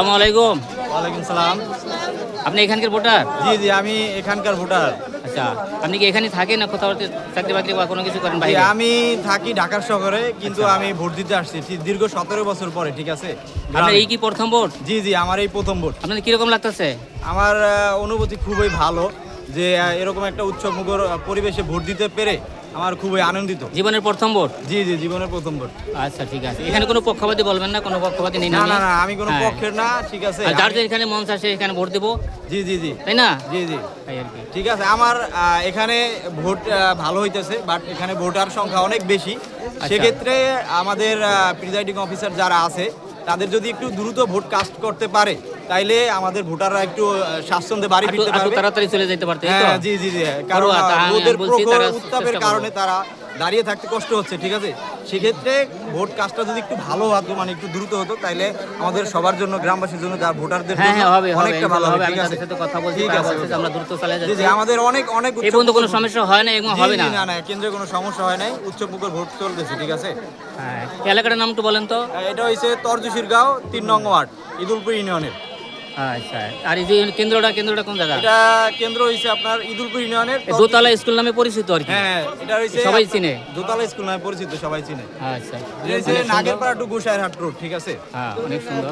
আসসালামু আলাইকুম। ওয়ালাইকুম সালাম। আপনি এখানকার ভোটার? জি জি আমি এখানকার ভোটার। আচ্ছা আপনি কি এখানে থাকেন না কোথাও চাকরি বাকরি বা কোনো কিছু করেন ভাই আমি থাকি ঢাকার শহরে কিন্তু আমি ভোট দিতে আসছি দীর্ঘ সতেরো বছর পরে ঠিক আছে? আপনার এই কি প্রথম ভোট? জি জি আমার এই প্রথম ভোট। আপনার কীরকম লাগতেছে? আমার অনুভূতি খুবই ভালো। যে এরকম একটা উৎসব মুখর পরিবেশে ভোট দিতে পেরে আমার খুবই আনন্দিত। জীবনের প্রথম ভোট? জি জি জীবনের প্রথম ভোট। আচ্ছা ঠিক আছে। এখানে কোনো পক্ষপাতি বলবেন না কোনো পক্ষপাতি নেই না না না আমি কোনো হ্যাঁ। পক্ষের না ঠিক আছে। যার যে এখানে মন চাষে এখানে ভোট দেবো? জি জি জি। তাই না? জি জি। ঠিক আছে আমার এখানে ভোট ভালো হইতেছে বাট এখানে ভোটার সংখ্যা অনেক বেশি। আচ্ছা। সেক্ষেত্রে আমাদের প্রিজাইডিং অফিসার যারা আছে তাদের যদি একটু দ্রুত ভোট কাস্ট করতে পারে তাইলে আমাদের ভোটাররা একটু স্বাচ্ছন্দ্যে বাড়ি ফিরতে পারবে। তাড়াতাড়ি চলে যেতে পারতে হ্যাঁ জি জি জি কারণ আমি রোদের বলছি প্রখর উত্তাপের কারণে তারা দাঁড়িয়ে থাকতে কষ্ট হচ্ছে ঠিক আছে? সেক্ষেত্রে ভোট কাজটা যদি একটু ভালো হতো মানে একটু দ্রুত হতো তাইলে আমাদের সবার জন্য গ্রামবাসীর জন্য যারা ভোটারদের হ্যাঁ জন্য হ্যাঁ অনেকটা ভালো হবে ঠিক আছে? সাথে কথা বলছি আমরা দ্রুত চালিয়ে যাচ্ছি জি আমাদের অনেক অনেক এই পর্যন্ত কোনো সমস্যা হয় না এবং হবে না। না না কেন্দ্রে কোনো সমস্যা হয় নাই উচ্চ মুখের ভোট চলতেছে ঠিক আছে? হ্যাঁ এলাকাটার নাম একটু বলেন তো। এটা হয়েছে তর্জসির গাঁও তিন নং ওয়ার্ড ইদুলপুর ইউনিয়নের। আচ্ছা। আর এই যে কেন্দ্রটা কেন্দ্রটা কোন জায়গা? এটা কেন্দ্র হয়েছে আপনার ইদুলপুর ইউনিয়নের দোতলা স্কুল নামে পরিচিত আর কি। হ্যাঁ এটা হয়েছে সবাই চিনে? দোতলা স্কুল নামে পরিচিত সবাই চিনে। আচ্ছা। এটা হয়েছে নাগেরপাড়া টু গোসাইরহাট রোড ঠিক আছে? হ্যাঁ অনেক সুন্দর।